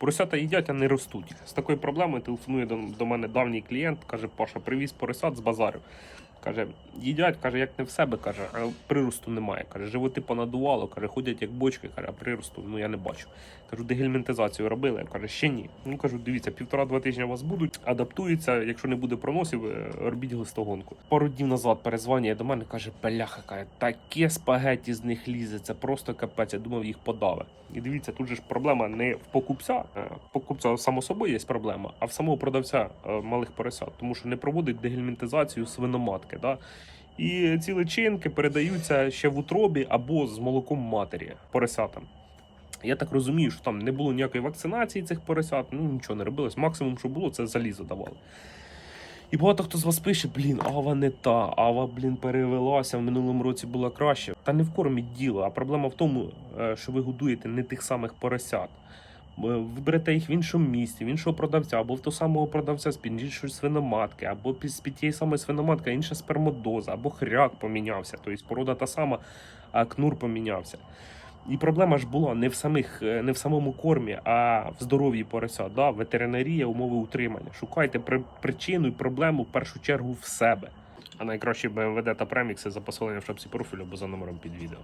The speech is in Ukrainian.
Поросята їдять, а не ростуть. З такою проблемою телефонує до, мене давній клієнт, каже, Паша, привіз поросят з базару. Каже, їдять, каже, як не в себе, каже, а приросту немає. Каже, животи понадувало, каже, ходять як бочки, каже, а приросту ну я не бачу. Кажу, дегельмінтизацію робили? Каже, ще ні. Ну кажу, дивіться, півтора-два тижні у вас будуть, адаптуються, якщо не буде проносів, е, робіть глистогонку. Пару днів назад перезвонює до мене, каже, бляха, каже, таке спагеті з них лізе, це просто капець. Я думав, їх подаве. І дивіться, тут же ж проблема не в покупця. е, в Покупця само собою є проблема, а в самого продавця е, малих поросят, тому що не проводить дегельмінтизацію свиноматки. Да? І ці личинки передаються ще в утробі або з молоком матері поросятам. Я так розумію, що там не було ніякої вакцинації цих поросят, ну нічого не робилось. Максимум, що було, це залізо давали. І багато хто з вас пише, блін, ава не та, ава, блін, перевелася, в минулому році була краще. Та не в кормі діло, а проблема в тому, е, що ви годуєте не тих самих поросят. Е, Ви берете їх в іншому місці, в іншого продавця, або в того самого продавця з під іншої свиноматки, або з під тієї самої свиноматки інша спермодоза, або хряк помінявся, тобто порода та сама, а кнур помінявся. І проблема ж була не в самих, е, не в самому кормі, а в здоров'ї поросят. Да? Ветеринарія, умови утримання. Шукайте при- причину і проблему в першу чергу в себе. А найкраще БМВД та премікси за посиленням в шапці профілю або за номером під відео.